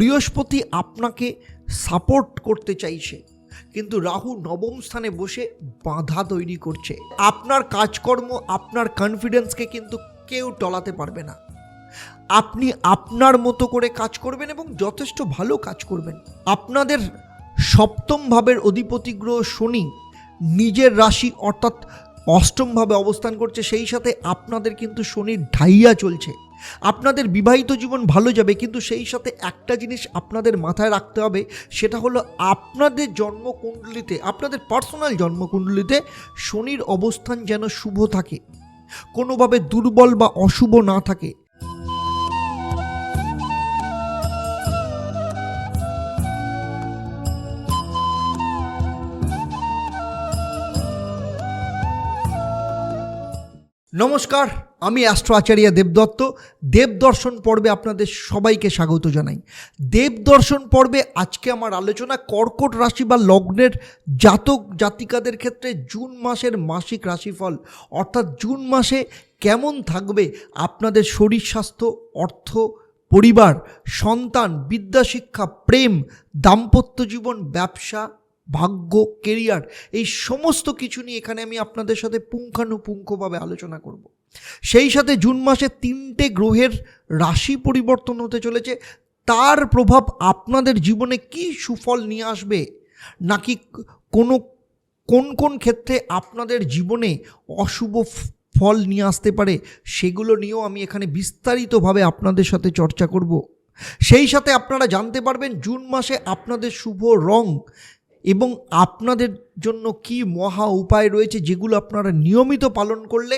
বৃহস্পতি আপনাকে সাপোর্ট করতে চাইছে। কিন্তু রাহু নবম স্থানে বসে বাধা তৈরি করছে। আপনার কাজকর্ম, আপনার কনফিডেন্সকে কিন্তু কেউ টলাতে পারবে না। আপনি আপনার মতো করে কাজ করবেন এবং যথেষ্ট ভালো কাজ করবেন। আপনাদের সপ্তম ভাবের অধিপতি গ্রহ শনি নিজের রাশি অর্থাৎ অষ্টমভাবে অবস্থান করছে, সেই সাথে আপনাদের কিন্তু শনির ঢাইয়া চলছে। আপনাদের বিবাহিত জীবন ভালো যাবে, কিন্তু সেই সাথে একটা জিনিস আপনাদের মাথায় রাখতে হবে, সেটা হলো আপনাদের জন্মকুণ্ডলিতে, আপনাদের পার্সোনাল জন্মকুণ্ডলিতে শনির অবস্থান যেন শুভ থাকে, কোনোভাবে দুর্বল বা অশুভ না থাকে। নমস্কার। আমি অ্যাস্ট্রো আচার্য দেবদত্ত দেবদর্শন পর্বে আপনাদের সবাইকে স্বাগত জানাই। দেবদর্শন পর্বে আজকে আমার আলোচনা কর্কট রাশি বা লগ্নের জাতক জাতিকাদের ক্ষেত্রে জুন মাসের মাসিক রাশিফল। অর্থাৎ জুন মাসে কেমন থাকবে? আপনাদের শরীর স্বাস্থ্য, অর্থ, পরিবার, সন্তান বিদ্যাশিক্ষা প্রেম, দাম্পত্য জীবন, ব্যবসা, ভাগ্য কেরিয়ার এই সমস্ত কিছু নিয়ে এখানে আমি আপনাদের সাথে পুঙ্খানুপুঙ্খভাবে আলোচনা করব। সেই সাথে জুন মাসে তিনটে গ্রহের রাশি পরিবর্তন হতে চলেছে। তার প্রভাব আপনাদের জীবনে কি সুফল নিয়ে আসবে? নাকি কোনো, কোন কোন ক্ষেত্রে আপনাদের জীবনে অশুভ ফল নিয়ে আসতে পারে সেগুলো নিয়েও আমি এখানে বিস্তারিতভাবে আপনাদের সাথে চর্চা করব। সেই সাথে আপনারা জানতে পারবেন জুন মাসে আপনাদের শুভ রং এবং আপনাদের জন্য কি মহা উপায় রয়েছে যেগুলো আপনারা নিয়মিত পালন করলে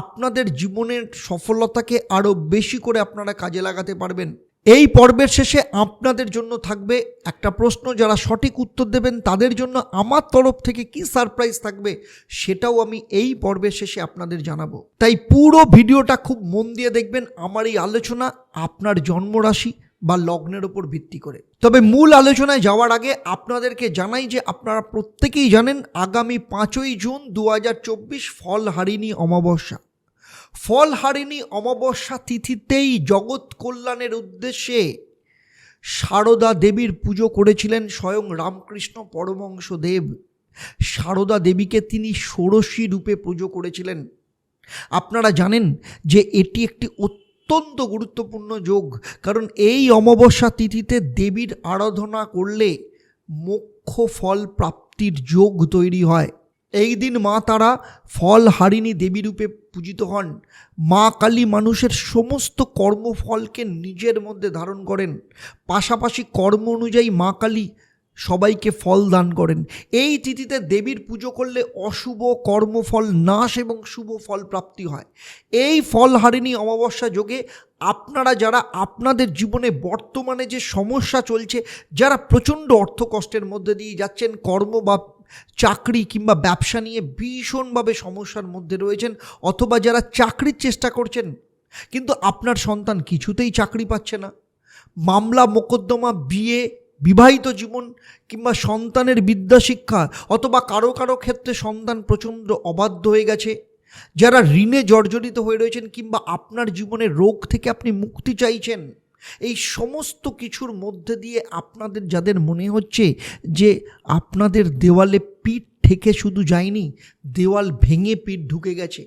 আপনাদের জীবনের সফলতাকে আরও বেশি করে আপনারা কাজে লাগাতে পারবেন। এই পর্বের শেষে আপনাদের জন্য থাকবে একটা প্রশ্ন, যারা সঠিক উত্তর দেবেন তাদের জন্য আমার তরফ থেকে কি সারপ্রাইজ থাকবে সেটাও আমি এই পর্বের শেষে আপনাদের জানাব। তাই পুরো ভিডিওটা খুব মন দিয়ে দেখবেন। আমার এই আলোচনা, আপনার জন্মরাশি বা লগ্নের ওপর ভিত্তি করে। তবে মূল আলোচনায় যাওয়ার আগে আপনাদেরকে জানাই যে আপনারা প্রত্যেকেই জানেন আগামী পাঁচই জুন দু ফল হারিণী অমাবস্যা। ফল হারিণী অমাবস্যা তিথিতেই জগৎ কল্যাণের উদ্দেশ্যে সারদা দেবীর পুজো করেছিলেন স্বয়ং রামকৃষ্ণ পরমংশ দেব সারদা দেবীকে তিনি ষোড়শী রূপে পুজো করেছিলেন। আপনারা জানেন যে এটি একটি অত্যন্ত গুরুত্বপূর্ণ যোগ। কারণ এই অমাবস্যা তিথিতে দেবীর আরাধনা করলে মোক্ষ ফল প্রাপ্তির যোগ তৈরি হয়। এই দিন মা তারা ফল হারিণী দেবী রূপে পূজিত হন। মা কালী মানুষের সমস্ত কর্মফলকে নিজের মধ্যে ধারণ করেন। পাশাপাশি কর্ম অনুযায়ী মা কালী সবাইকে ফল দান করেন। এই তিথিতে দেবীর পুজো করলে অশুভ কর্মফল নাশ এবং শুভ ফল প্রাপ্তি হয়। এই ফল হারিণী অমাবস্যা যোগে আপনারা যারা আপনাদের জীবনে বর্তমানে যে সমস্যা চলছে, যারা প্রচণ্ড অর্থ কষ্টের মধ্যে দিয়ে যাচ্ছেন, কর্ম বা চাকরি কিংবা ব্যবসা নিয়ে ভীষণভাবে সমস্যার মধ্যে রয়েছেন অথবা যারা চাকরির চেষ্টা করছেন, কিন্তু আপনার সন্তান কিছুতেই চাকরি পাচ্ছে না। মামলা, মোকদ্দমা, বিয়ে বিবাহিত জীবন কিংবা সন্তানের বিদ্যাশিক্ষা অথবা কারও কারও ক্ষেত্রে সন্তান প্রচণ্ড অবাধ্য হয়ে গেছে। যারা ঋণে জর্জরিত হয়ে রয়েছেন কিংবা আপনার জীবনে রোগ থেকে আপনি মুক্তি চাইছেন, এই সমস্ত কিছুর মধ্যে দিয়ে আপনাদের যাদের মনে হচ্ছে যে আপনাদের দেওয়ালে পিঠ থেকে শুধু যায়নি, দেওয়াল ভেঙে পিঠ ঢুকে গেছে।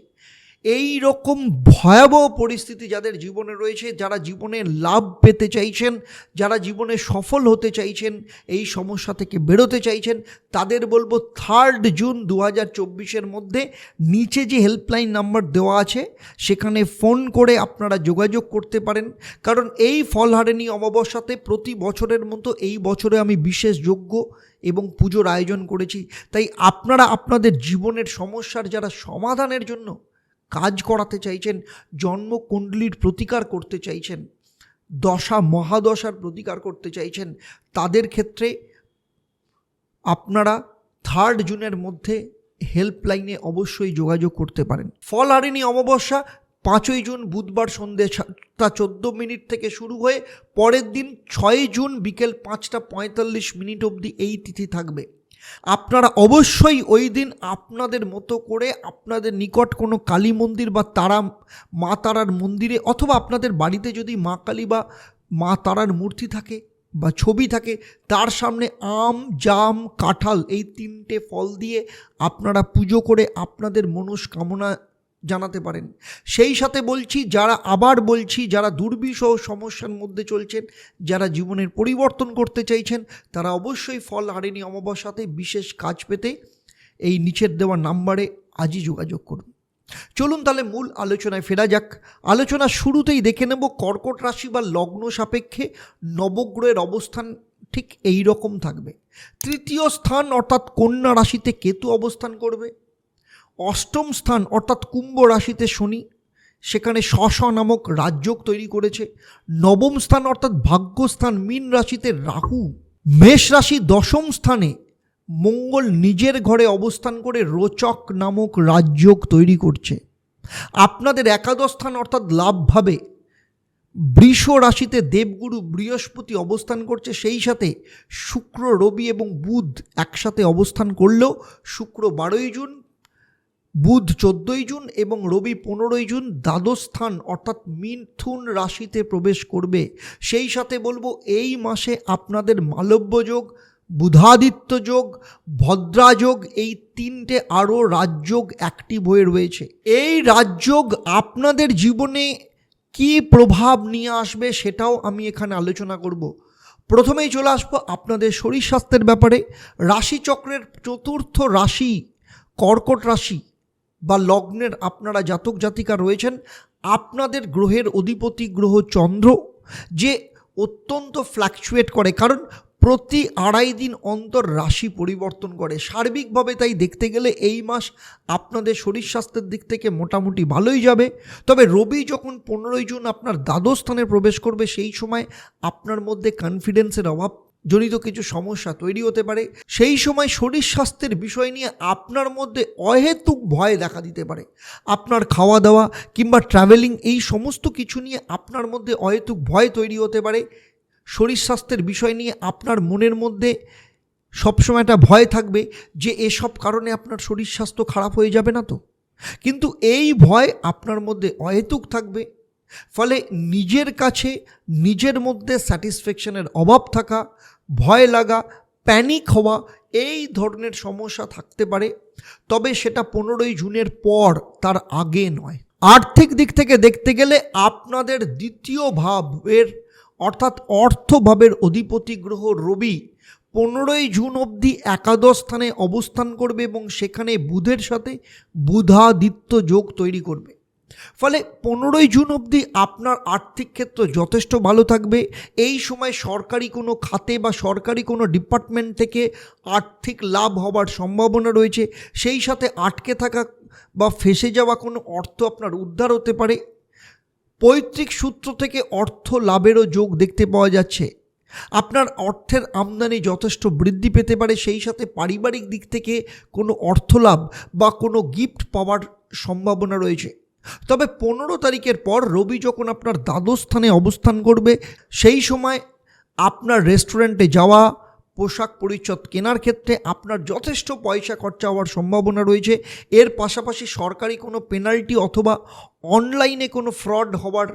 এই রকম ভয়াবহ পরিস্থিতি যাদের জীবনে রয়েছে, যারা জীবনে লাভ পেতে চাইছেন, যারা জীবনে সফল হতে চাইছেন, এই সমস্যা থেকে বেরোতে চাইছেন, তাদের বলব থার্ড জুন দু হাজার চব্বিশের মধ্যে নিচে যে হেল্পলাইন নাম্বার দেওয়া আছে, সেখানে ফোন করে আপনারা যোগাযোগ করতে পারেন। কারণ এই ফলহারিণী অমাবস্যাতে প্রতি বছরের মতো এই বছরে আমি বিশেষ যোগ্য এবং পুজোর আয়োজন করেছি। তাই আপনারা আপনাদের জীবনের সমস্যার যারা সমাধানের জন্য কাজ করাতে চাইছেন, জন্মকুণ্ডলীর প্রতিকার করতে চাইছেন, দশা মহাদশার প্রতিকার করতে চাইছেন, তাদের ক্ষেত্রে আপনারা থার্ড জুনের মধ্যে হেল্পলাইনে অবশ্যই যোগাযোগ করতে পারেন। ফল হারিণী অমাবস্যা, পাঁচই জুন বুধবার সন্ধ্যে সাতটা চোদ্দ মিনিট থেকে শুরু হয়ে পরের দিন ছয়ই জুন বিকেল পাঁচটা পঁয়তাল্লিশ মিনিট অবধি এই তিথি থাকবে। আপনারা অবশ্যই ওই দিন আপনাদের মতো করে আপনাদের নিকট কোনো কালী মন্দির বা তারা, মা তারার মন্দিরে অথবা আপনাদের বাড়িতে যদি মা কালী বা মা তারার মূর্তি থাকে বা ছবি থাকে, তার সামনে আম, জাম, কাঁঠাল এই তিনটে ফল দিয়ে আপনারা পুজো করে আপনাদের মনস্কামনা জানাতে পারেন। সেই সাথে বলছি, যারা আবার বলছি, যারা দুর্বিষহ সমস্যার মধ্যে চলছেন, যারা জীবনের পরিবর্তন করতে চাইছেন, তারা অবশ্যই ফল হারেনি অমাবস্যাতে বিশেষ কাজ পেতে এই নিচের দেওয়া নাম্বারে আজই যোগাযোগ করুন। চলুন তাহলে মূল আলোচনায় ফেরা যাক। আলোচনা শুরুতেই দেখে নেব, কর্কট রাশি বা লগ্ন সাপেক্ষে নবগ্রহের অবস্থান ঠিক এই রকম থাকবে। তৃতীয় স্থান অর্থাৎ কন্যা রাশিতে কেতু অবস্থান করবে। অষ্টম স্থান অর্থাৎ কুম্ভ রাশিতে শনি, সেখানে শশ নামক রাজযোগ তৈরি করেছে। নবম স্থান অর্থাৎ ভাগ্যস্থান মীন রাশিতে রাহু। মেষ রাশি দশম স্থানে মঙ্গল নিজের ঘরে অবস্থান করে রোচক নামক রাজযোগ তৈরি করছে। আপনাদের একাদশ স্থান অর্থাৎ লাভভাবে বৃষ রাশিতে দেবগুরু বৃহস্পতি অবস্থান করছে। সেই সাথে শুক্র, রবি এবং বুধ একসাথে অবস্থান করলেও শুক্র বারোই জুন বুধ চোদ্দোই জুন এবং রবি পনেরোই জুন দ্বাদশ স্থান, অর্থাৎ মিথুন রাশিতে প্রবেশ করবে। সেই সাথে বলব, এই মাসে আপনাদের মালব্য যোগ, বুধাদিত্য যোগ ভদ্রাযোগ এই তিনটে আরও রাজযোগ অ্যাক্টিভ হয়ে রয়েছে। এই রাজযোগ আপনাদের জীবনে কী প্রভাব নিয়ে আসবে সেটাও আমি এখানে আলোচনা করব। প্রথমেই চলে আসব আপনাদের শরীর স্বাস্থ্যের ব্যাপারে। রাশিচক্রের চতুর্থ রাশি কর্কট রাশি। বা লগ্নের আপনারা জাতক জাতিকা রয়েছেন, আপনাদের গ্রহের অধিপতি গ্রহ চন্দ্র, যে অত্যন্ত ফ্ল্যাকচুয়েট করে। কারণ প্রতি আড়াই দিন অন্তর রাশি পরিবর্তন করে। সার্বিকভাবে তাই দেখতে গেলে এই মাস আপনাদের শরীর স্বাস্থ্যের দিক থেকে মোটামুটি ভালোই যাবে। তবে রবি যখন পনেরোই জুন আপনার দ্বাদশ স্থানে প্রবেশ করবে, সেই সময় আপনার মধ্যে কনফিডেন্সের অভাব জনিত কিছু সমস্যা তৈরি হতে পারে, সেই সময় শরীর স্বাস্থ্যের বিষয় নিয়ে আপনার মধ্যে অহেতুক ভয় দেখা দিতে পারে। আপনার খাওয়া দাওয়া কিংবা ট্রাভেলিং এই সমস্ত কিছু নিয়ে আপনার মধ্যে অহেতুক ভয় তৈরি হতে পারে। শরীর স্বাস্থ্যের বিষয় নিয়ে আপনার মনের মধ্যে সবসময় একটা ভয় থাকবে যে এসব কারণে আপনার শরীর স্বাস্থ্য খারাপ হয়ে যাবে না তো। কিন্তু এই ভয় আপনার মধ্যে অহেতুক থাকবে। ফলে নিজের কাছে, নিজের মধ্যে স্যাটিসফ্যাকশনের অভাব থাকা ভয় লাগা প্যানিক হওয়া এই ধরনের সমস্যা থাকতে পারে। তবে সেটা পনেরোই জুনের পর তার আগে নয়। আর্থিক দিক থেকে দেখতে গেলে আপনাদের দ্বিতীয় ভাবের, অর্থাৎ অর্থভাবের অধিপতি গ্রহ রবি পনেরোই জুন অবধি একাদশ স্থানে অবস্থান করবে এবং সেখানে বুধের সাথে বুধাদিত্য যোগ তৈরি করবে। ফলে পনেরোই জুন অবধি আপনার আর্থিক ক্ষেত্র যথেষ্ট ভালো থাকবে। এই সময় সরকারি কোনো খাতে বা সরকারি কোনো ডিপার্টমেন্ট থেকে আর্থিক লাভ হবার সম্ভাবনা রয়েছে। সেই সাথে আটকে থাকা বা ফেসে যাওয়া কোনো অর্থ আপনার উদ্ধার হতে পারে। পৈতৃক সূত্র থেকে অর্থ লাভেরও যোগ দেখতে পাওয়া যাচ্ছে। আপনার অর্থের আমদানি যথেষ্ট বৃদ্ধি পেতে পারে। সেই সাথে পারিবারিক দিক থেকে কোনো অর্থ লাভ বা কোনো গিফট পাওয়ার সম্ভাবনা রয়েছে। তবে পনেরো তারিখের পর রবি যখন আপনার দ্বাদশ স্থানে অবস্থান করবে, সেই সময় আপনার রেস্টুরেন্টে যাওয়া পোশাক পরিচ্ছদ কেনার ক্ষেত্রে আপনার যথেষ্ট পয়সা খরচা হওয়ার সম্ভাবনা রয়েছে। এর পাশাপাশি সরকারি কোনো পেনাল্টি অথবা অনলাইনে কোনো ফ্রড হওয়ার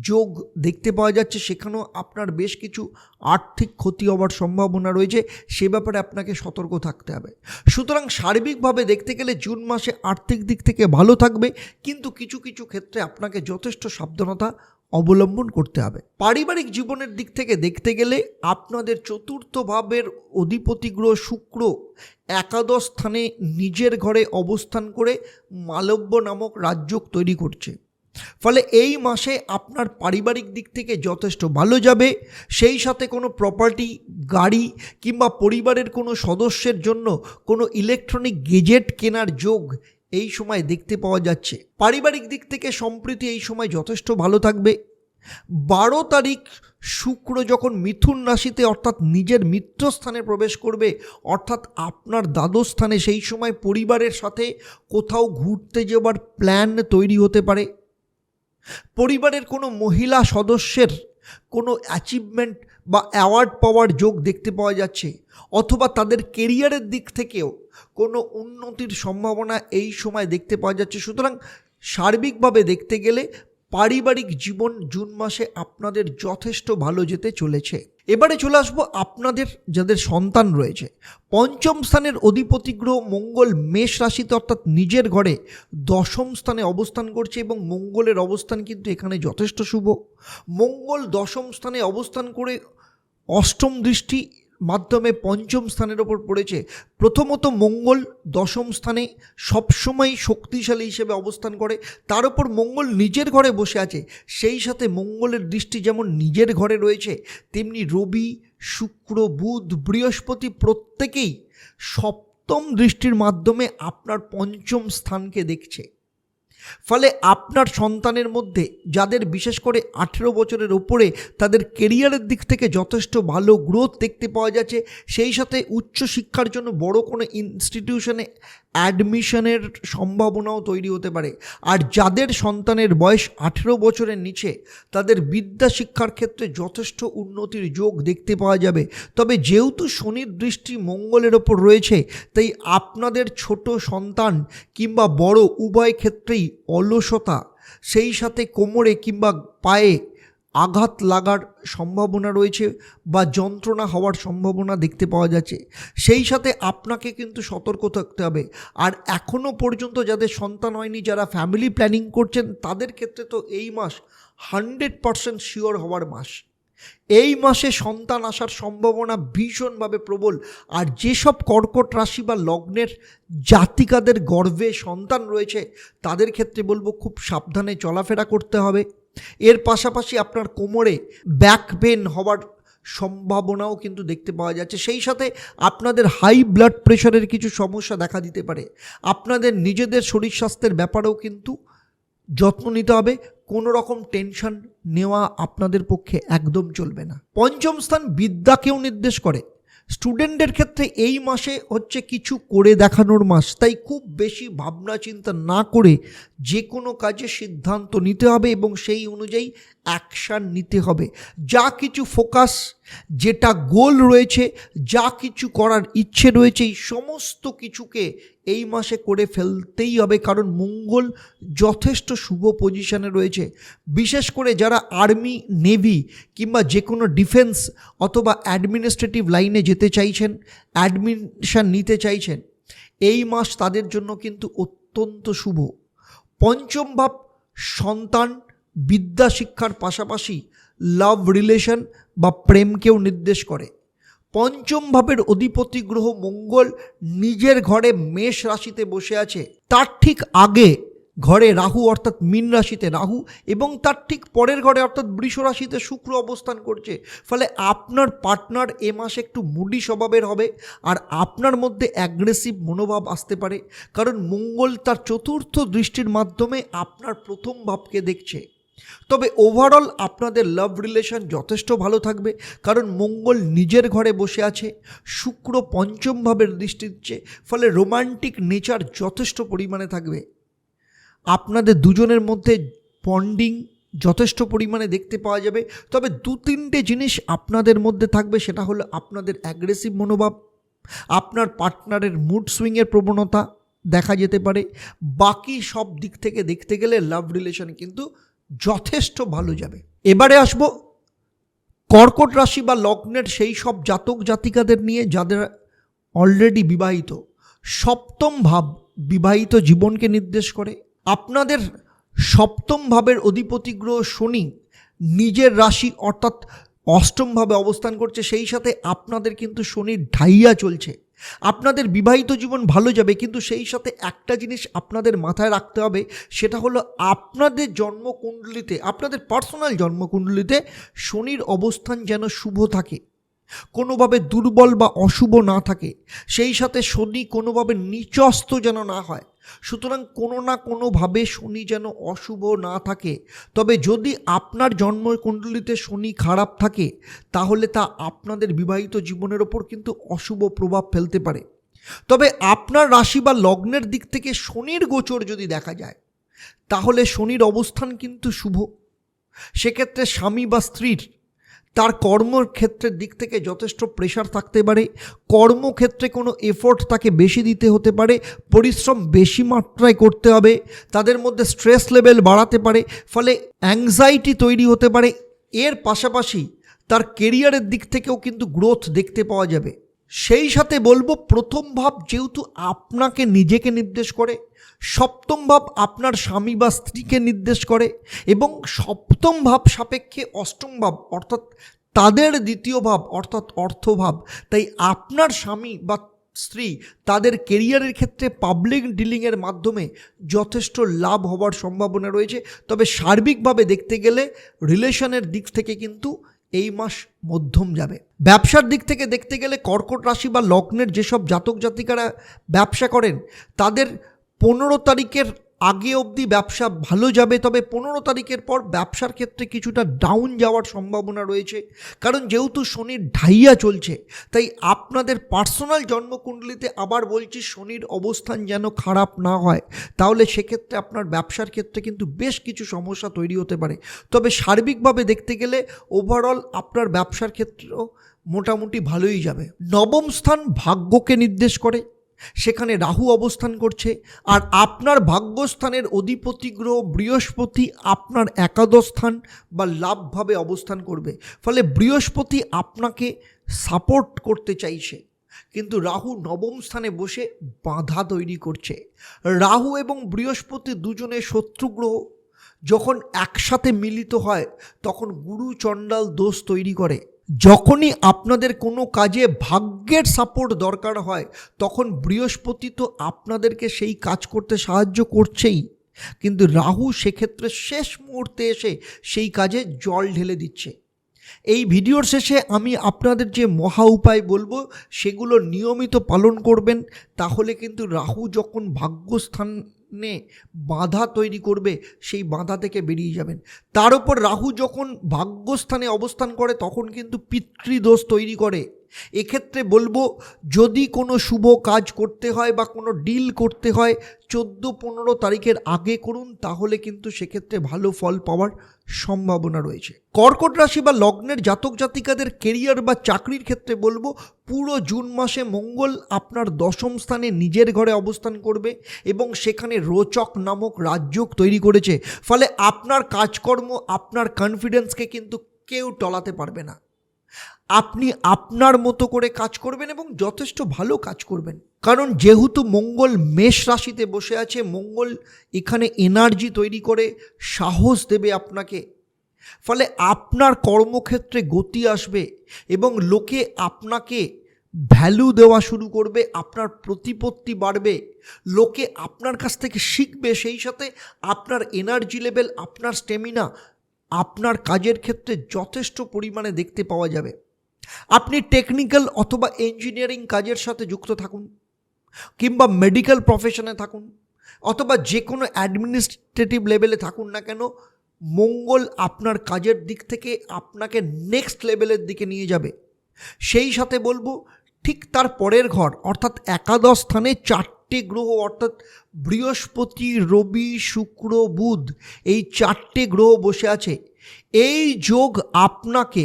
যোগ দেখতে পাওয়া যাচ্ছে। সেখানেও আপনার বেশ কিছু আর্থিক ক্ষতি হওয়ার সম্ভাবনা রয়েছে। সে ব্যাপারে আপনাকে সতর্ক থাকতে হবে। সুতরাং সার্বিকভাবে দেখতে গেলে জুন মাসে আর্থিক দিক থেকে ভালো থাকবে। কিন্তু কিছু কিছু ক্ষেত্রে আপনাকে যথেষ্ট সাবধানতা অবলম্বন করতে হবে। পারিবারিক জীবনের দিক থেকে দেখতে গেলে আপনাদের চতুর্থ ভাবের অধিপতি গ্রহ শুক্র একাদশ স্থানে নিজের ঘরে অবস্থান করে মালব্য নামক রাজ্য তৈরি করছে। ফলে এই মাসে আপনার পারিবারিক দিক থেকে যথেষ্ট ভালো যাবে। সেই সাথে কোনো প্রপার্টি গাড়ি কিংবা পরিবারের কোনো সদস্যের জন্য কোনো ইলেকট্রনিক গেজেট কেনার যোগ এই সময় দেখতে পাওয়া যাচ্ছে। পারিবারিক দিক থেকে সম্প্রীতি এই সময় যথেষ্ট ভালো থাকবে। বারো তারিখ শুক্র যখন মিথুন রাশিতে অর্থাৎ নিজের মিত্রস্থানে প্রবেশ করবে, অর্থাৎ আপনার দ্বাদশ স্থানে সেই সময় পরিবারের সাথে কোথাও ঘুরতে যাওয়ার প্ল্যান তৈরি হতে পারে। পরিবারের কোনো মহিলা সদস্যের কোনো অ্যাচিভমেন্ট বা অ্যাওয়ার্ড পাওয়ার যোগ দেখতে পাওয়া যাচ্ছে, অথবা তাদের কেরিয়ারের দিক থেকেও কোনো উন্নতির সম্ভাবনা এই সময় দেখতে পাওয়া যাচ্ছে। সুতরাং সার্বিকভাবে দেখতে গেলে পারিবারিক জীবন জুন মাসে আপনাদের যথেষ্ট ভালো যেতে চলেছে। এবারে চলে আসব আপনাদের যাদের সন্তান রয়েছে। পঞ্চম স্থানের অধিপতি গ্রহ মঙ্গল মেষ রাশিতে অর্থাৎ নিজের ঘরে দশম স্থানে অবস্থান করছে এবং মঙ্গলের অবস্থান কিন্তু এখানে যথেষ্ট শুভ। মঙ্গল দশম স্থানে অবস্থান করে অষ্টম দৃষ্টি মাধ্যমে পঞ্চম স্থানের ওপর পড়েছে। প্রথমত মঙ্গল দশম স্থানে সবসময় শক্তিশালী হিসেবে অবস্থান করে। তার উপর মঙ্গল নিজের ঘরে বসে আছে। সেই সাথে মঙ্গলের দৃষ্টি যেমন নিজের ঘরে রয়েছে, তেমনি রবি, শুক্র, বুধ, বৃহস্পতি প্রত্যেকেই সপ্তম দৃষ্টির মাধ্যমে আপনার পঞ্চম স্থানকে দেখছে। ফলে আপনার সন্তানের মধ্যে, যাদের বিশেষ করে আঠেরো বছরের ওপরে তাদের কেরিয়ারের দিক থেকে যথেষ্ট ভালো গ্রোথ দেখতে পাওয়া যাচ্ছে। সেই সাথে উচ্চ শিক্ষার জন্য বড় কোনো ইনস্টিটিউশনে অ্যাডমিশনের সম্ভাবনাও তৈরি হতে পারে। আর যাদের সন্তানের বয়স আঠেরো বছরের নিচে, তাদের বিদ্যা শিক্ষার ক্ষেত্রে যথেষ্ট উন্নতির যোগ দেখতে পাওয়া যাবে। তবে যেহেতু শনির দৃষ্টি মঙ্গলের ওপর রয়েছে, তাই আপনাদের ছোট সন্তান কিংবা বড় উভয় ক্ষেত্রেই অলসতা, সেই সাথে কোমরে কিংবা পায়ে আঘাত লাগার সম্ভাবনা রয়েছে বা যন্ত্রণা হওয়ার সম্ভাবনা দেখতে পাওয়া যাচ্ছে। সেই সাথে আপনাকে কিন্তু সতর্ক থাকতে হবে। আর এখনও পর্যন্ত যাদের সন্তান হয়নি, যারা ফ্যামিলি প্ল্যানিং করছেন, তাদের ক্ষেত্রে তো এই মাস হান্ড্রেড পারসেন্ট শিওর হওয়ার মাস। এই মাসে সন্তান আসার সম্ভাবনা ভীষণভাবে প্রবল। আর যেসব কর্কট রাশি বা লগ্নের জাতিকাদের গর্ভে সন্তান রয়েছে, তাদের ক্ষেত্রে বলব খুব সাবধানে চলাফেরা করতে হবে। এর পাশাপাশি আপনার কোমরে ব্যাক পেন হওয়ার সম্ভাবনাও কিন্তু দেখতে পাওয়া যাচ্ছে। সেই সাথে আপনাদের হাই ব্লাড প্রেশারের কিছু সমস্যা দেখা দিতে পারে। আপনাদের নিজেদের শরীর স্বাস্থ্যের ব্যাপারেও কিন্তু যত্ন নিতে হবে। কোনো রকম টেনশন নেওয়া আপনাদের পক্ষে একদম চলবে না। পঞ্চম স্থান বিদ্যাকেও নির্দেশ করে। স্টুডেন্টদের ক্ষেত্রে এই মাসে হচ্ছে কিছু করে দেখানোর মাস, তাই খুব বেশি ভাবনা চিন্তা না করে যে কোনো কাজে সিদ্ধান্ত নিতে হবে এবং সেই অনুযায়ী অ্যাকশান নিতে হবে। যা কিছু ফোকাস যেটা গোল রয়েছে, যা কিছু করার ইচ্ছে রয়েছে, এই সমস্ত কিছুকে এই মাসে করে ফেলতেই হবে। কারণ মঙ্গল যথেষ্ট শুভ পজিশনে রয়েছে। বিশেষ করে যারা আর্মি নেভি কিংবা যে কোনো ডিফেন্স অথবা অ্যাডমিনিস্ট্রেটিভ লাইনে যেতে চাইছেন অ্যাডমিশন নিতে চাইছেন, এই মাস তাদের জন্য কিন্তু অত্যন্ত শুভ। পঞ্চম ভাব, সন্তান বিদ্যা শিক্ষার পাশাপাশি লাভ রিলেশন বা প্রেমকেও নির্দেশ করে। পঞ্চম ভাবের অধিপতি গ্রহ মঙ্গল নিজের ঘরে মেষ রাশিতে বসে আছে। তার ঠিক আগে ঘরে রাহু অর্থাৎ মীন রাশিতে রাহু এবং তার ঠিক পরের ঘরে অর্থাৎ বৃষ রাশিতে শুক্র অবস্থান করছে। ফলে আপনার পার্টনার এ মাসে একটু মুডি স্বভাবের হবে আর আপনার মধ্যে অ্যাগ্রেসিভ মনোভাব আসতে পারে। কারণ মঙ্গল তার চতুর্থ দৃষ্টির মাধ্যমে আপনার প্রথম ভাবকে দেখছে। তবে ওভারঅল আপনাদের লাভ রিলেশন যথেষ্ট ভালো থাকবে, কারণ মঙ্গল নিজের ঘরে বসে আছে, শুক্র পঞ্চম ভাবের দৃষ্টি দিচ্ছে, ফলে রোমান্টিক নেচার যথেষ্ট পরিমাণে থাকবে। আপনাদের দুজনের মধ্যে বন্ডিং যথেষ্ট পরিমাণে দেখতে পাওয়া যাবে, তবে দু তিনটে জিনিস আপনাদের মধ্যে থাকবে, সেটা হলো আপনাদের অ্যাগ্রেসিভ মনোভাব, আপনার পার্টনারের মুড সুইংয়ের প্রবণতা দেখা যেতে পারে, বাকি সব দিক থেকে দেখতে গেলে লাভ রিলেশন কিন্তু যথেষ্ট ভালো যাবে। এবারে আসব কর্কট রাশি বা লগ্নের সেই সব জাতক জাতিকাদের নিয়ে যাদের অলরেডি বিবাহিত। সপ্তম ভাব বিবাহিত জীবনকে নির্দেশ করে। আপনাদের সপ্তম ভাবের অধিপতি গ্রহ শনি নিজের রাশি অর্থাৎ অষ্টমভাবে অবস্থান করছে, সেই সাথে আপনাদের কিন্তু শনির ঢাইয়া চলছে। আপনাদের বিবাহিত জীবন ভালো যাবে, কিন্তু সেই সাথে একটা জিনিস আপনাদের মাথায় রাখতে হবে, সেটা হলো আপনাদের জন্মকুণ্ডলিতে, আপনাদের পার্সোনাল জন্মকুণ্ডলিতে শনির অবস্থান যেন শুভ থাকে, কোনোভাবে দুর্বল বা অশুভ না থাকে, সেই সাথে শনি কোনোভাবে নিচস্ত যেন না হয়। সুতরাং কোনো না কোনোভাবে শনি যেন অশুভ না থাকে। তবে যদি আপনার জন্মকুণ্ডলিতে শনি খারাপ থাকে, তাহলে তা আপনাদের বিবাহিত জীবনের ওপর কিন্তু অশুভ প্রভাব ফেলতে পারে। তবে আপনার রাশি বা লগ্নের দিক থেকে শনির গোচর যদি দেখা যায়, তাহলে শনির অবস্থান কিন্তু শুভ। সেক্ষেত্রে স্বামী বা স্ত্রীর তার কর্মক্ষেত্রের দিক থেকে যথেষ্ট প্রেশার থাকতে পারে, কর্মক্ষেত্রে কোনো এফোর্ট তাকে বেশি দিতে হতে পারে, পরিশ্রম বেশি মাত্রায় করতে হবে, তাদের মধ্যে স্ট্রেস লেভেল বাড়াতে পারে, ফলে অ্যাংজাইটি তৈরি হতে পারে, এর পাশাপাশি তার কেরিয়ারের দিক থেকেও কিন্তু গ্রোথ দেখতে পাওয়া যাবে। সেই সাথে বলব প্রথম ভাব যেহেতু আপনাকে নিজেকে নির্দেশ করে সপ্তম ভাব আপনার স্বামী বা স্ত্রীকে নির্দেশ করে এবং সপ্তম ভাব সাপেক্ষে অষ্টম ভাব, অর্থাৎ তাদের দ্বিতীয় ভাব, অর্থাৎ অর্থভাব। তাই আপনার স্বামী বা স্ত্রী তাদের কেরিয়ারের ক্ষেত্রে পাবলিক ডিলিংয়ের মাধ্যমে যথেষ্ট লাভ হওয়ার সম্ভাবনা রয়েছে। তবে সার্বিকভাবে দেখতে গেলে রিলেশনের দিক থেকে কিন্তু এই মাস মধ্যম যাবে। ব্যবসার দিক থেকে দেখতে গেলে কর্কট রাশি বা লগ্নের যেসব জাতক জাতিকারা ব্যবসা করেন, তাদের পনেরো তারিখের আগে অবধি ব্যবসা ভালো যাবে, তবে পনেরো তারিখের পর ব্যবসার ক্ষেত্রে কিছুটা ডাউন যাওয়ার সম্ভাবনা রয়েছে। কারণ যেহেতু শনির ঢাইয়া চলছে, তাই আপনাদের পার্সোনাল জন্মকুণ্ডলিতে আবার বলছি শনির অবস্থান যেন খারাপ না হয়। তাহলে সেক্ষেত্রে আপনার ব্যবসার ক্ষেত্রে কিন্তু বেশ কিছু সমস্যা তৈরি হতে পারে। তবে সার্বিকভাবে দেখতে গেলে ওভারঅল আপনার ব্যবসার ক্ষেত্রেও মোটামুটি ভালোই যাবে। নবম স্থান ভাগ্যকে নির্দেশ করে। সেখানে রাহু অবস্থান করছে, আর আপনার ভাগ্যস্থানের অধিপতি গ্রহ বৃহস্পতি আপনার একাদশ স্থান বা লাভভাবে অবস্থান করবে। ফলে বৃহস্পতি আপনাকে সাপোর্ট করতে চাইছে। কিন্তু রাহু নবম স্থানে বসে বাধা তৈরি করছে। রাহু এবং বৃহস্পতি দুজনে শত্রু গ্রহ যখন একসাথে মিলিত হয়, তখন গুরু চণ্ডাল দোষ তৈরি করে। যখনই আপনাদের কোনো কাজে ভাগ্যের সাপোর্ট দরকার হয়, তখন বৃহস্পতি তো আপনাদেরকে সেই কাজ করতে সাহায্য করছেই। কিন্তু রাহু সেক্ষেত্রে শেষ মুহূর্তে এসে সেই কাজে জল ঢেলে দিচ্ছে। এই ভিডিওর শেষে আমি আপনাদের যে মহা উপায় বলব, সেগুলো নিয়মিত পালন করবেন, তাহলে কিন্তু রাহু যখন ভাগ্যস্থানে বাধা তৈরি করবে, সেই বাধা থেকে বেরিয়ে যাবেন। তার উপর রাহু যখন ভাগ্যস্থানে অবস্থান করে, তখন কিন্তু পিতৃদোষ তৈরি করে। এক্ষেত্রে বলব, যদি কোনো শুভ কাজ করতে হয় বা কোনো ডিল করতে হয়, চোদ্দ পনেরো তারিখের আগে করুন, তাহলে কিন্তু সেক্ষেত্রে ভালো ফল পাওয়ার সম্ভাবনা রয়েছে। কর্কট রাশি বা লগ্নের জাতক জাতিকাদের কেরিয়ার বা চাকরির ক্ষেত্রে বলব, পুরো জুন মাসে মঙ্গল আপনার দশম স্থানে নিজের ঘরে অবস্থান করবে এবং সেখানে রোচক নামক রাজযোগ তৈরি করেছে। ফলে আপনার কাজকর্ম, আপনার কনফিডেন্সকে কিন্তু কেউ টলাতে পারবে না। আপনি আপনার মতো করে কাজ করবেন এবং যথেষ্ট ভালো কাজ করবেন। কারণ যেহেতু মঙ্গল মেষ রাশিতে বসে আছে, মঙ্গল এখানে এনার্জি তৈরি করে, সাহস দেবে আপনাকে। ফলে আপনার কর্মক্ষেত্রে গতি আসবে এবং লোকে আপনাকে ভ্যালু দেওয়া শুরু করবে, আপনার প্রতিপত্তি বাড়বে। লোকে আপনার কাছ থেকে শিখবে, সেই সাথে আপনার এনার্জি লেভেল আপনার স্টেমিনা আপনার কাজের ক্ষেত্রে যথেষ্ট পরিমাণে দেখতে পাওয়া যাবে। আপনি টেকনিক্যাল অথবা ইঞ্জিনিয়ারিং কাজের সাথে যুক্ত থাকুন, কিংবা মেডিকেল প্রফেশনে থাকুন, অথবা যে কোনো অ্যাডমিনিস্ট্রেটিভ লেভেলে থাকুন না কেন, মঙ্গল আপনার কাজের দিক থেকে আপনাকে নেক্সট লেভেলের দিকে নিয়ে যাবে। সেই সাথে বলব, ঠিক তার পরের ঘর, অর্থাৎ একাদশ স্থানে চারটে গ্রহ, অর্থাৎ বৃহস্পতি, রবি, শুক্র, বুধ, এই চারটে গ্রহ বসে আছে। এই যোগ আপনাকে,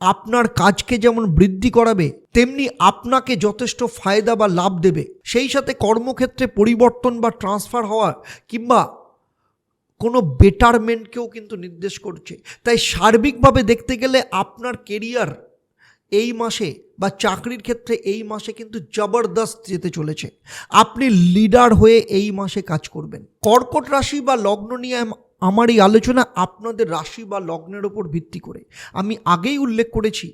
আপনার কাজকে যেমন বৃদ্ধি করাবে, তেমনি আপনাকে যথেষ্ট ফায়দা বা লাভ দেবে। সেই সাথে কর্মক্ষেত্রে পরিবর্তন বা ট্রান্সফার হওয়া কিংবা কোনো বেটারমেন্টকেও কিন্তু নির্দেশ করছে। তাই সার্বিকভাবে দেখতে গেলে আপনার কেরিয়ার এই মাসে বা চাকরির ক্ষেত্রে এই মাসে কিন্তু জবরদস্ত যেতে চলেছে। আপনি লিডার হয়ে এই মাসে কাজ করবেন। কর্কট রাশি বা লগ্ন নিয়ে আমার এই আলোচনা আপনাদের রাশি বা লগ্নের ওপর ভিত্তি করে। আমি আগেই উল্লেখ করেছি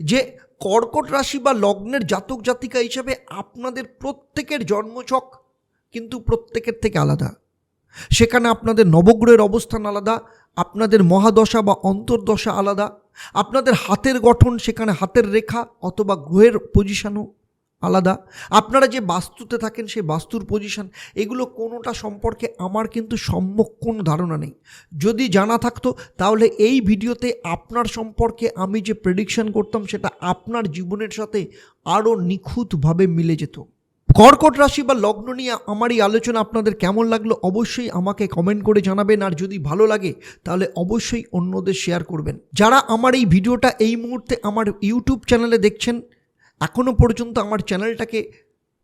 যে কর্কট রাশি বা লগ্নের জাতক জাতিকা হিসাবে আপনাদের প্রত্যেকের জন্মছক কিন্তু প্রত্যেকের থেকে আলাদা। সেখানে আপনাদের নবগ্রহের অবস্থান আলাদা, আপনাদের মহাদশা বা অন্তর্দশা আলাদা আপনাদের হাতের গঠন সেখানে হাতের রেখা অথবা গ্রহের পজিশানও আলাদা। আপনারা যে বাস্তুতে থাকেন, সেই বাস্তুর পজিশন এগুলো কোনোটা সম্পর্কে আমার কিন্তু সম্যক কোনো ধারণা নেই। যদি জানা থাকতো, তাহলে এই ভিডিওতে আপনার সম্পর্কে আমি যে প্রেডিকশন করতাম, সেটা আপনার জীবনের সাথে আরও নিখুঁতভাবে মিলে যেত। কর্কট রাশি বা লগ্ন নিয়ে আমার এই আলোচনা আপনাদের কেমন লাগল অবশ্যই আমাকে কমেন্ট করে জানাবেন, আর যদি ভালো লাগে তাহলে অবশ্যই অন্যদের শেয়ার করবেন। যারা আমার এই ভিডিওটা এই মুহূর্তে আমার ইউটিউব চ্যানেলে দেখছেন এখনও পর্যন্ত আমার চ্যানেলটাকে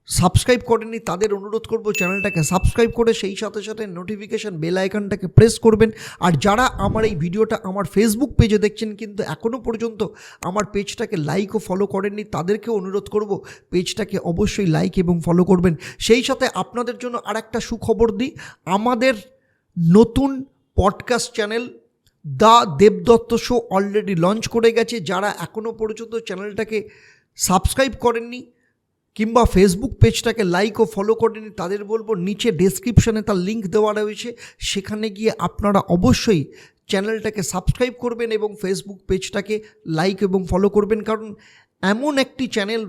সাবস্ক্রাইব করেনি তাদের অনুরোধ করব চ্যানেলটাকে সাবস্ক্রাইব করে সেই সাথে সাথে নোটিফিকেশান বেল আইকনটাকে প্রেস করবেন। আর যারা আমার এই ভিডিওটা আমার ফেসবুক পেজে দেখছেন কিন্তু এখনও পর্যন্ত আমার পেজটাকে লাইক ও ফলো করেননি, তাদেরকেও অনুরোধ করব পেজটাকে অবশ্যই লাইক এবং ফলো করবেন। সেই সাথে আপনাদের জন্য আর একটা সুখবর দিই, আমাদের নতুন podcast channel the Debdutta show already launch করে গেছে। যারা এখনও পর্যন্ত চ্যানেলটাকে সাবস্ক্রাইব করেননি কিংবা ফেসবুক পেজটাকে লাইক ও ফলো করেনি তাদের বলব নিচে ডেসক্রিপশানে তার লিঙ্ক দেওয়া রয়েছে। সেখানে গিয়ে আপনারা অবশ্যই চ্যানেলটাকে সাবস্ক্রাইব করবেন এবং ফেসবুক পেজটাকে লাইক এবং ফলো করবেন। কারণ এমন একটি চ্যানেল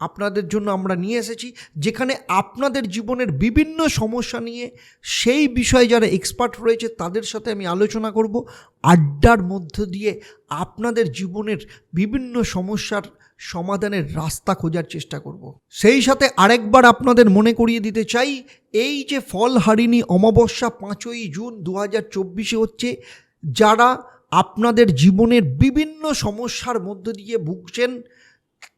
আপনাদের জন্য আমরা নিয়ে এসেছি, যেখানে আপনাদের জীবনের বিভিন্ন সমস্যা নিয়ে সেই বিষয়ে যারা এক্সপার্ট রয়েছে, তাদের সাথে আমি আলোচনা করব। আড্ডার মধ্য দিয়ে আপনাদের জীবনের বিভিন্ন সমস্যার সমাধানের রাস্তা খোঁজার চেষ্টা করব। সেই সাথে আরেকবার আপনাদের মনে করিয়ে দিতে চাই, এই যে ফল হারিনি অমাবস্যা পাঁচই জুন দু হাজার চব্বিশে হচ্ছে, যারা আপনাদের জীবনের বিভিন্ন সমস্যার মধ্য দিয়ে ভুগছেন,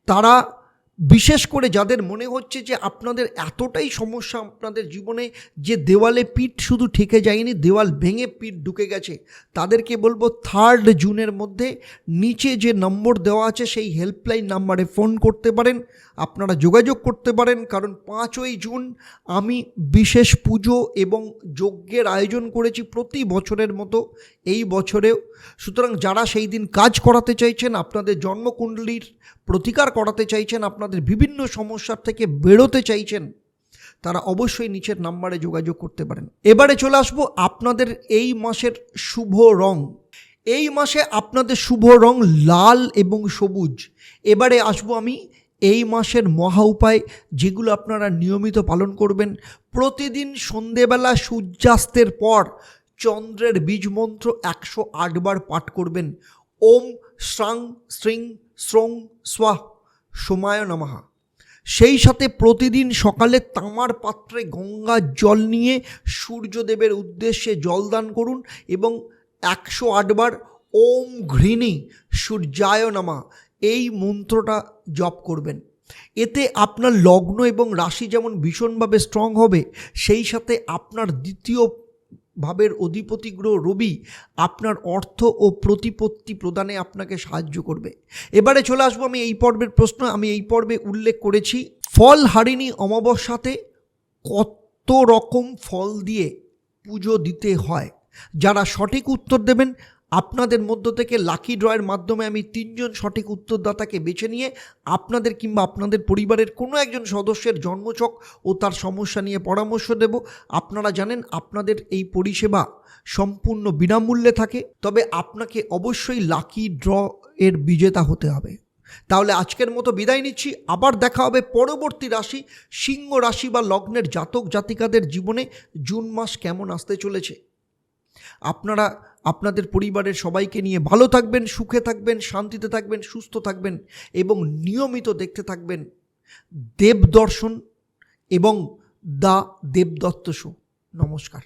তারা বিশেষ করে যাদের মনে হচ্ছে যে আপনাদের এতটাই সমস্যা আপনাদের জীবনে যে দেওয়ালে পিঠ শুধু ঠেকে যায়নি, দেওয়াল ভেঙে পিঠ ঢুকে গেছে, তাদেরকে বলব থার্ড জুনের মধ্যে নিচে যে নম্বর দেওয়া আছে সেই হেল্পলাইন নাম্বারে ফোন করতে পারেন, আপনারা যোগাযোগ করতে পারেন, কারণ পাঁচই জুন আমি বিশেষ পুজো এবং যজ্ঞের আয়োজন করেছি প্রতি বছরের মতো এই বছরেও। সুতরাং যারা সেই দিন কাজ করাতে চাইছেন, আপনাদের জন্মকুণ্ডলীর প্রতিকার করাতে চাইছেন, আপনাদের বিভিন্ন সমস্যার থেকে বেরোতে চাইছেন, তারা অবশ্যই নিচের নাম্বারে যোগাযোগ করতে পারেন। এবারে চলে আসব আপনাদের এই মাসের শুভ রং। এই মাসে আপনাদের শুভ রং লাল এবং সবুজ। এবারে আসব আমি এই মাসের মহা উপায় যেগুলো আপনারা নিয়মিত পালন করবেন। প্রতিদিন সন্ধেবেলা সূর্যাস্তের পর চন্দ্রের বীজ মন্ত্র একশো আটবার পাঠ করবেন। ওম শ্রাং শ্রিং শ্রং স্বাহ সোমায় নমহা সেই সাথে প্রতিদিন সকালে তামার পাত্রে গঙ্গার জল নিয়ে সূর্যদেবের উদ্দেশ্যে জলদান করুন এবং একশো আটবার ওম ঘৃণী সূর্যায় নামা এই মন্ত্রটা জপ করবেন। এতে আপনার লগ্ন এবং রাশি যেমন ভীষণভাবে স্ট্রং হবে, সেই সাথে আপনার দ্বিতীয় ভাবের অধিপতি গ্রহ রবি আপনার অর্থ ও প্রতিপত্তি প্রদানে আপনাকে সাহায্য করবে। এবারে চলে আসব আমি এই পর্বের প্রশ্ন। আমি এই পর্বে উল্লেখ করেছি, ফল হারিনি অমাবস্যাতে কত রকম ফল দিয়ে পুজো দিতে হয়? যারা সঠিক উত্তর দেবেন আপনাদের মধ্য থেকে লাকি ড্রয়ের মাধ্যমে আমি তিনজন সঠিক উত্তরদাতাকে বেছে নিয়ে আপনাদের কিংবা আপনাদের পরিবারের কোনো একজন সদস্যের জন্মচক ও তার সমস্যা নিয়ে পরামর্শ দেব। আপনারা জানেন, আপনাদের এই পরিষেবা সম্পূর্ণ বিনামূল্যে থাকে, তবে আপনাকে অবশ্যই লাকি ড্র এর বিজেতা হতে হবে। তাহলে আজকের মতো বিদায় নিচ্ছি। আবার দেখা হবে পরবর্তী রাশি, সিংহ রাশি বা লগ্নের জাতক জাতিকাদের জীবনে জুন মাস কেমন আসতে চলেছে। আপনারা আপনাদের পরিবারের সবাইকে নিয়ে ভালো থাকবেন, সুখে থাকবেন, শান্তিতে থাকবেন, সুস্থ থাকবেন এবং নিয়মিত দেখতে থাকবেন দেব দর্শন এবং দা দেবদত্ত শো। নমস্কার।